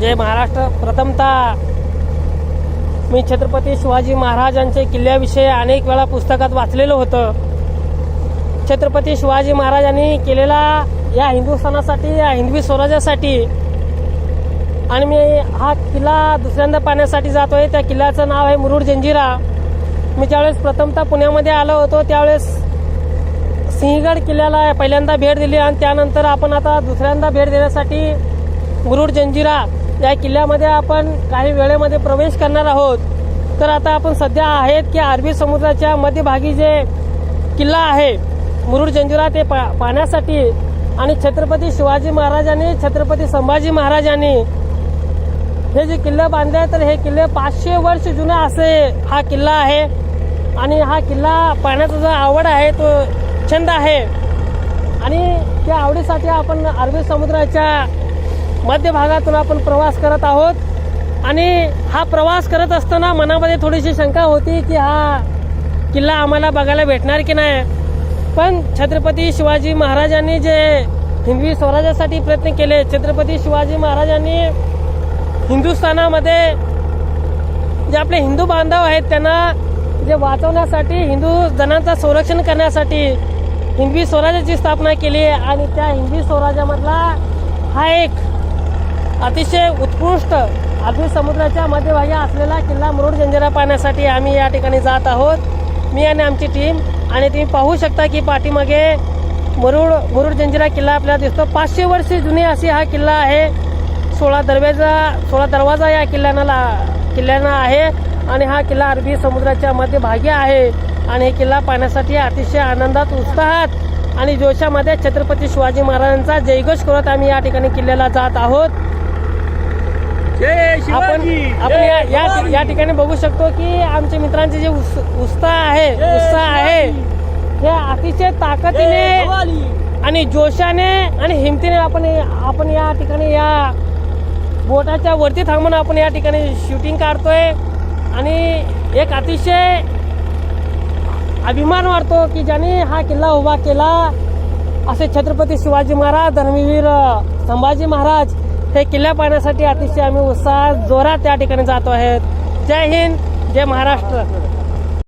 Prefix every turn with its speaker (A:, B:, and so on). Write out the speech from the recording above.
A: जय महाराष्ट्र. प्रथमतः मी छत्रपती शिवाजी महाराजांचे किल्ल्याविषयी अनेक वेळा पुस्तकात वाचलेलं होतं. छत्रपती शिवाजी महाराजांनी केलेला या हिंदुस्थानासाठी या हिंदवी स्वराज्यासाठी आणि मी हा किल्ला दुसऱ्यांदा पाहण्यासाठी आहे त्या किल्ल्याचं नाव आहे मुरुड जंजिरा. मी ज्यावेळेस प्रथमतः पुण्यामध्ये आलो होतो त्यावेळेस सिंहगड किल्ल्याला पहिल्यांदा भेट दिली आणि त्यानंतर आपण आता दुसऱ्यांदा भेट देण्यासाठी मुरुड जंजिरा या किल्ल्यामध्ये आपण काही वेळेमध्ये प्रवेश करणार आहोत. तर आता आपण सध्या आहेत की अरबी समुद्राच्या मध्यभागी जे किल्ला आहे मुरुड जंजिरा ते पा पाहण्यासाठी आणि छत्रपती शिवाजी महाराजांनी छत्रपती संभाजी महाराजांनी हे जे किल्ले बांधले तर हे किल्ले पाचशे वर्ष जुना असे हा किल्ला आहे. आणि हा किल्ला पाहण्याचा जो आवड आहे तो छंद आहे. आणि त्या आवडीसाठी आपण अरबी समुद्राच्या मध्य भागातून आपण प्रवास करत आहोत. आणि हा प्रवास करत असताना मनामध्ये थोडीशी शंका होती की हा किल्ला आम्हाला बघायला भेटणार की नाही? पण छत्रपती शिवाजी महाराजांनी जे हिंदवी स्वराज्यासाठी प्रयत्न केले छत्रपती शिवाजी महाराजांनी हिंदुस्थानामध्ये जे आपले हिंदू बांधव आहेत त्यांना जे वाचवण्यासाठी हिंदू जणांचं संरक्षण करण्यासाठी हिंदवी स्वराज्याची स्थापना केली आणि त्या हिंदवी स्वराज्यामधला हा एक अतिशय उत्कृष्ट अरबी समुद्राच्या मध्यभागी असलेला किल्ला मुरुड जंजिरा पाहण्यासाठी आम्ही या ठिकाणी जात आहोत. मी आणि आमची टीम आणि तुम्ही पाहू शकता की पाठीमागे मुरुड मुरुड जंजिरा किल्ला आपल्याला दिसतो. पाचशे वर्षे जुनी अशी हा किल्ला आहे. सोळा दरवाजा सोळा दरवाजा या किल्ल्याला ला- किल्ल्यानं आहे आणि हा किल्ला अरबी समुद्राच्या मध्यभागी आहे. आणि हे किल्ला पाहण्यासाठी अतिशय आनंदात उत्साहात आणि जोशामध्ये छत्रपती शिवाजी महाराजांचा जयघोष करत आम्ही या ठिकाणी किल्ल्याला जात आहोत. आपण आपण या- या ठिकाणी बघू शकतो की आमच्या मित्रांचे जे उत्साह आहे उत्साह आहे हे अतिशय ताकदीने! आणि जोशाने आणि हिमतीने आपण आपण या ठिकाणी या बोटाच्या वरती थांबून आपण या ठिकाणी शूटिंग काढतोय. आणि एक अतिशय अभिमान वाटतो की ज्याने हा किल्ला उभा केला. असे छत्रपती शिवाजी महाराज धर्मवीर संभाजी महाराज हे किल्ला पाहण्यासाठी अतिशय आम्ही उत्साह जोरात त्या ठिकाणी जातो आहेत. जय हिंद जय महाराष्ट्र.